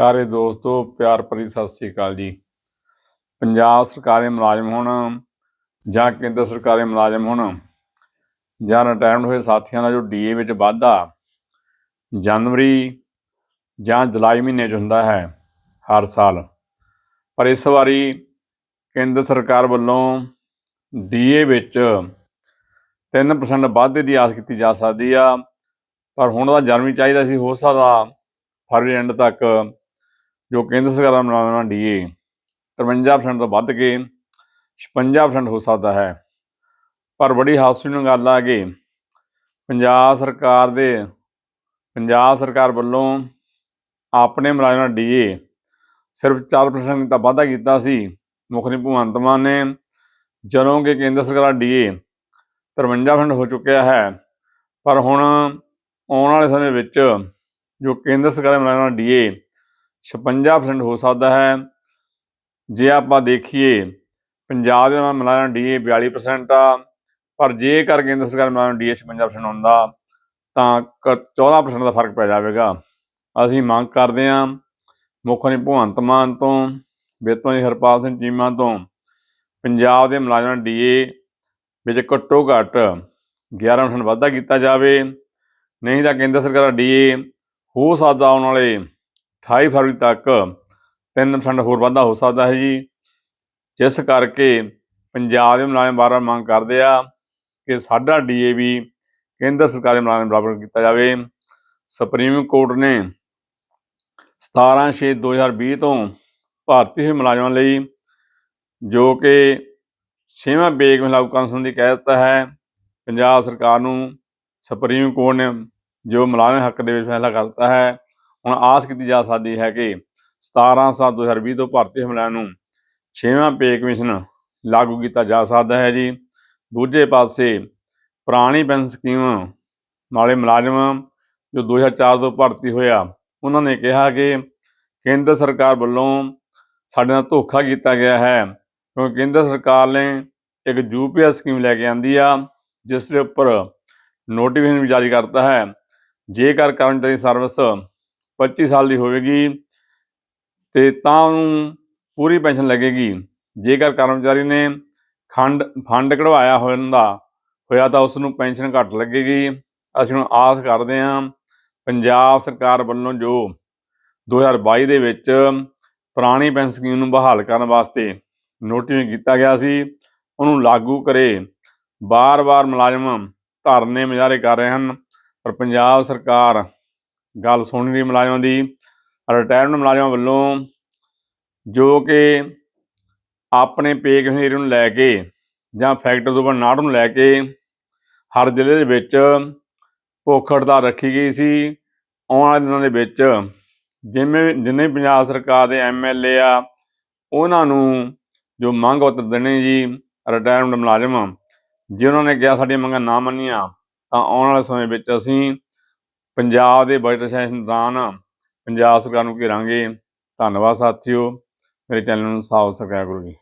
ਪਿਆਰੇ ਦੋਸਤੋ, ਪਿਆਰ ਭਰੀ ਸਤਿ ਸ੍ਰੀ ਅਕਾਲ ਜੀ। ਪੰਜਾਬ ਸਰਕਾਰ ਦੇ ਮੁਲਾਜ਼ਮ ਹੋਣ ਜਾਂ ਕੇਂਦਰ ਸਰਕਾਰ ਦੇ ਮੁਲਾਜ਼ਮ ਹੋਣ ਜਾਂ ਰਿਟਾਇਰਡ ਹੋਏ ਸਾਥੀਆਂ ਦਾ ਜੋ ਡੀਏ ਵਿੱਚ ਵਾਧਾ ਜਨਵਰੀ ਜਾਂ ਜੁਲਾਈ ਮਹੀਨੇ 'ਚ ਹੁੰਦਾ ਹੈ ਹਰ ਸਾਲ। ਪਰ ਇਸ ਵਾਰੀ ਕੇਂਦਰ ਸਰਕਾਰ ਵੱਲੋਂ ਡੀਏ ਵਿੱਚ 3% ਵਾਧੇ ਦੀ ਆਸ ਕੀਤੀ ਜਾ ਸਕਦੀ ਆ। ਪਰ ਹੁਣ ਦਾ ਜਨਵਰੀ ਚਾਹੀਦਾ ਸੀ, ਹੋ ਸਕਦਾ ਫਰਵਰੀ ਐਂਡ ਤੱਕ ਜੋ ਕੇਂਦਰ ਸਰਕਾਰ ਦਾ ਮੁਲਾਜ਼ਮਾਂ ਡੀਏ 53% ਤੋਂ ਵੱਧ ਕੇ 56% ਹੋ ਸਕਦਾ ਹੈ। ਪਰ ਬੜੀ ਹਾਸੋਹੀਣ ਗੱਲ ਆ ਕਿ ਪੰਜਾਬ ਸਰਕਾਰ ਦੇ, ਪੰਜਾਬ ਸਰਕਾਰ ਵੱਲੋਂ ਆਪਣੇ ਮੁਲਾਜ਼ਮਾਂ ਡੀਏ ਸਿਰਫ 4% ਦਾ ਵਾਧਾ ਕੀਤਾ ਸੀ। ਮੁੱਖ ਮੰਤਰੀ ਭਗਵੰਤ ਮਾਨ ਨੇ ਜਦੋਂ ਕਿ ਕੇਂਦਰ ਸਰਕਾਰ ਦਾ ਡੀਏ 53% ਹੋ ਚੁੱਕਿਆ ਹੈ। ਪਰ ਹੁਣ ਆਉਣ ਵਾਲੇ ਸਮੇਂ ਵਿੱਚ ਜੋ ਕੇਂਦਰ ਸਰਕਾਰ ਦੇ ਮੁਲਾਜ਼ਮਾਂ ਡੀਏ 56% ਹੋ ਸਕਦਾ ਹੈ। ਜੇ ਆਪਾਂ ਦੇਖੀਏ, ਪੰਜਾਬ ਦੇ ਮੁਲਾਜ਼ਮਾਂ ਡੀਏ 42% ਆ, ਪਰ ਜੇਕਰ ਕੇਂਦਰ ਸਰਕਾਰ ਦੇ ਮੁਲਾਜ਼ਮਾਂ ਡੀਏ 56% ਹੁੰਦਾ, ਤਾਂ ਕ- 14% ਦਾ ਫ਼ਰਕ ਪੈ ਜਾਵੇਗਾ। ਅਸੀਂ ਮੰਗ ਕਰਦੇ ਹਾਂ, ਮੁੱਖ ਮੰਤਰੀ ਭਗਵੰਤ ਮਾਨ ਤੋਂ ਵਿੱਤ ਮੰਤਰੀ ਹਰਪਾਲ ਸਿੰਘ ਚੀਮਾ ਤੋਂ, ਪੰਜਾਬ ਦੇ ਮੁਲਾਜ਼ਮਾਂ ਡੀਏ ਵਿੱਚ ਘੱਟੋ ਘੱਟ 11% ਵਾਧਾ ਕੀਤਾ ਜਾਵੇ। ਨਹੀਂ ਤਾਂ ਕੇਂਦਰ ਸਰਕਾਰ ਦਾ ਡੀਏ ਹੋ ਸਕਦਾ ਆਉਣ ਵਾਲੇ 28 ਫਰਵਰੀ ਤੱਕ 3% ਹੋਰ ਵਾਧਾ ਹੋ ਸਕਦਾ ਹੈ ਜੀ। ਜਿਸ ਕਰਕੇ ਪੰਜਾਬ ਦੇ ਮੁਲਾਜ਼ਮ ਬਾਰ-ਬਾਰ ਮੰਗ ਕਰਦੇ ਆ ਕਿ ਸਾਡਾ ਡੀਏ ਵੀ ਕੇਂਦਰ ਸਰਕਾਰ ਦੇ ਮੁਲਾਜ਼ਮ ਬਰਾਬਰ ਕੀਤਾ ਜਾਵੇ। ਸੁਪਰੀਮ ਕੋਰਟ ਨੇ 17/6/2020 ਤੋਂ ਭਾਰਤੀ ਹੋਏ ਮੁਲਾਜ਼ਮਾਂ ਲਈ ਜੋ ਕਿ ਛੇਵਾਂ ਬੇਗ ਲਾਗੂ ਕਰਨ ਸੰਬੰਧੀ ਕਹਿ ਦਿੱਤਾ ਹੈ, ਪੰਜਾਬ ਸਰਕਾਰ ਨੂੰ ਸੁਪਰੀਮ ਕੋਰਟ ਨੇ ਜੋ ਮੁਲਾਜ਼ਮ ਹੱਕ ਦੇ ਵਿੱਚ ਫੈਸਲਾ ਕਰ ਦਿੱਤਾ ਹੈ। ਹੁਣ ਆਸ ਕੀਤੀ ਜਾ ਸਕਦੀ ਹੈ ਕਿ 17 7 2020 ਤੋਂ ਭਾਰਤੀ ਹਮਲਿਆਂ ਨੂੰ ਛੇਵਾਂ ਪੇ ਕਮਿਸ਼ਨ ਲਾਗੂ ਕੀਤਾ ਜਾ ਸਕਦਾ ਹੈ ਜੀ। ਦੂਜੇ ਪਾਸੇ ਪੁਰਾਣੀ ਪੈਨਸ਼ਨ ਸਕੀਮ ਵਾਲੇ ਮੁਲਾਜ਼ਮ ਜੋ 2004 ਤੋਂ ਭਰਤੀ ਹੋਇਆ, ਉਹਨਾਂ ਨੇ ਕਿਹਾ ਕਿ ਕੇਂਦਰ ਸਰਕਾਰ ਵੱਲੋਂ ਸਾਡੇ ਨਾਲ ਧੋਖਾ ਕੀਤਾ ਗਿਆ ਹੈ ਕਿਉਂਕਿ ਕੇਂਦਰ ਸਰਕਾਰ ਨੇ ਇੱਕ ਯੂਪੀਐਸ ਸਕੀਮ ਲੈ ਕੇ ਆਂਦੀ ਆ, ਜਿਸ ਦੇ ਉੱਪਰ ਨੋਟੀਫਿਕੇਸ਼ਨ ਵੀ ਜਾਰੀ ਕਰਤਾ ਹੈ। ਜੇਕਰ ਕਰਮਚਾਰੀ ਸਰਵਿਸ 25 ਸਾਲ ਦੀ ਹੋਵੇਗੀ ਤੇ ਤਾਂ ਉਹਨੂੰ ਪੂਰੀ ਪੈਨਸ਼ਨ ਲੱਗੇਗੀ। ਜੇਕਰ ਕਰਮਚਾਰੀ ਨੇ ਖੰਡ, ਫੰਡ ਕਢਵਾਇਆ ਹੁੰਦਾ ਹੋਇਆ ਤਾਂ ਉਸ ਨੂੰ ਪੈਨਸ਼ਨ ਘੱਟ ਲੱਗੇਗੀ। ਅਸੀਂ ਹੁਣ ਆਸ ਕਰਦੇ ਹਾਂ ਪੰਜਾਬ ਸਰਕਾਰ ਵੱਲੋਂ ਜੋ 2022 ਦੇ ਵਿੱਚ ਪੁਰਾਣੀ ਪੈਨਸ਼ਨ ਸਕੀਮ ਨੂੰ ਬਹਾਲ ਕਰਨ ਵਾਸਤੇ ਨੋਟੀਫਿਕੇਸ਼ਨ ਕੀਤਾ ਗਿਆ ਸੀ, ਉਹਨੂੰ ਲਾਗੂ ਕਰੇ। ਬਾਰ-ਬਾਰ ਮੁਲਾਜ਼ਮ ਧਰਨੇ ਮੁਜ਼ਾਹਰੇ ਕਰ ਰਹੇ ਹਨ, ਪਰ ਪੰਜਾਬ ਸਰਕਾਰ ਗੱਲ ਸੁਣ ਰਹੀ ਮੁਲਾਜ਼ਮਾਂ ਦੀ ਰਿਟਾਇਰਡ ਮੁਲਾਜ਼ਮਾਂ ਵੱਲੋਂ ਜੋ ਕਿ ਆਪਣੇ ਪੇ ਕਮੇਟੀ ਨੂੰ ਲੈ ਕੇ ਜਾਂ ਫੈਕਟਰੀ ਤੋਂ ਨਾੜ ਨੂੰ ਲੈ ਕੇ ਹਰ ਜ਼ਿਲ੍ਹੇ ਦੇ ਵਿੱਚ ਭੁੱਖ ਹੜਤਾਲ ਰੱਖੀ ਗਈ ਸੀ। ਆਉਣ ਵਾਲੇ ਦਿਨਾਂ ਦੇ ਵਿੱਚ ਜਿਵੇਂ, ਜਿੰਨੇ ਪੰਜਾਬ ਸਰਕਾਰ ਦੇ ਐਮਐਲਏ ਆ, ਉਹਨਾਂ ਨੂੰ ਜੋ ਮੰਗ ਉਤਰ ਦੇਣੇ ਜੀ ਰਿਟਾਇਰਮੈਂਟ ਮੁਲਾਜ਼ਮ, ਜੇ ਉਹਨਾਂ ਨੇ ਕਿਹਾ ਸਾਡੀਆਂ ਮੰਗਾਂ ਨਾ ਮੰਨੀਆਂ, ਤਾਂ ਆਉਣ ਵਾਲੇ ਸਮੇਂ ਵਿੱਚ ਅਸੀਂ ਪੰਜਾਬ ਦੇ ਬਜਟ ਸੈਸ਼ਨ ਦੌਰਾਨ ਪੰਜਾਬ ਸਰਕਾਰ ਨੂੰ ਘੇਰਾਂਗੇ। ਧੰਨਵਾਦ ਸਾਥੀਓ। ਮੇਰੇ ਚੈਨਲ ਨੂੰ ਸਬਸਕ੍ਰਾਈਬ ਕਰੋ ਜੀ।